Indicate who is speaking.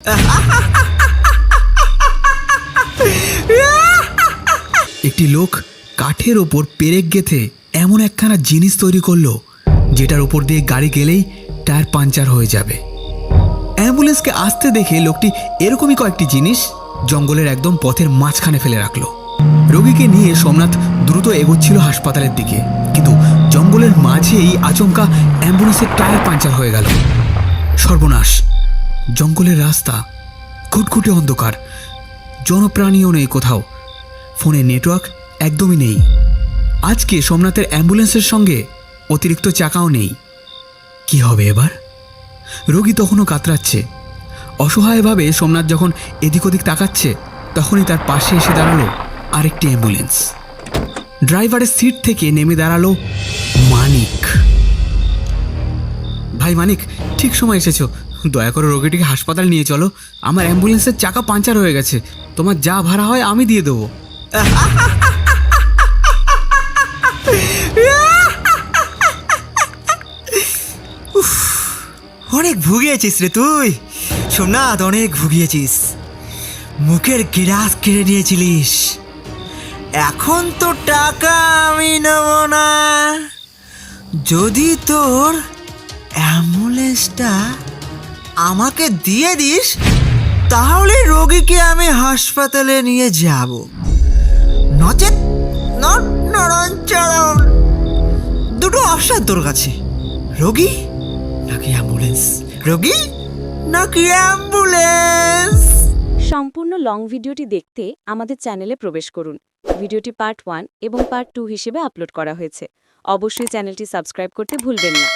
Speaker 1: একটি লোক কাঠের ওপর পেরেক গেথে এমন একখানা জিনিস তৈরি করল, যেটার ওপর দিয়ে গাড়ি গেলেই টায়ার পাঞ্চার হয়ে যাবে। অ্যাম্বুলেন্সকে আসতে দেখে লোকটি এরকমই কয়েকটি জিনিস জঙ্গলের একদম পথের মাঝখানে ফেলে রাখল। রোগীকে নিয়ে সোমনাথ দ্রুত এগোচ্ছিল হাসপাতালের দিকে, কিন্তু জঙ্গলের মাঝেই আচমকা অ্যাম্বুলেন্সের টায়ার পাঞ্চার হয়ে গেল। সর্বনাশ। জঙ্গলের রাস্তা খুটখুটে অন্ধকার। জনপ্রাণীও নেই কোথাও। ফোনে নেটওয়ার্ক একদমই নেই। আজকে সোমনাথের অ্যাম্বুলেন্সের সঙ্গে অতিরিক্ত চাকাও নেই। কি হবে এবার? রোগী তখনও কাতরাচ্ছে। অসহায়ভাবে সোমনাথ যখন এদিক ওদিক তাকাচ্ছে, তখনই তার পাশে এসে দাঁড়াল আরেকটি অ্যাম্বুলেন্স। ড্রাইভারের সিট থেকে নেমে দাঁড়াল মানিক। ভাই মানিক, ঠিক সময় এসেছ। দয়া করে রোগীটিকে হাসপাতাল নিয়ে চলো। আমার অ্যাম্বুলেন্সের চাকা পাঞ্চার হয়ে গেছে। তোমার যা ভাড়া হয় আমি দিয়ে দেবো।
Speaker 2: অনেক ভুগিয়েছিস রে তুই। সোমনাথ, অনেক ভুগিয়েছিস। মুখের গিরাস কেড়ে নিয়েছিলিস। এখন তো টাকা আমি নেব না। যদি তোর অ্যাম্বুলেন্সটা আমাকে দিয়ে দিস, তাহলে রোগীকে আমি হাসপাতালে নিয়ে যাব। নচেত দুটো তোর কাছে। রোগী নাকি অ্যাম্বুলেন্স? রোগী নাকি অ্যাম্বুলেন্স?
Speaker 3: সম্পূর্ণ লং ভিডিওটি দেখতে আমাদের চ্যানেলে প্রবেশ করুন। ভিডিওটি পার্ট ওয়ান এবং পার্ট টু হিসেবে আপলোড করা হয়েছে। অবশ্যই চ্যানেলটি সাবস্ক্রাইব করতে ভুলবেন না।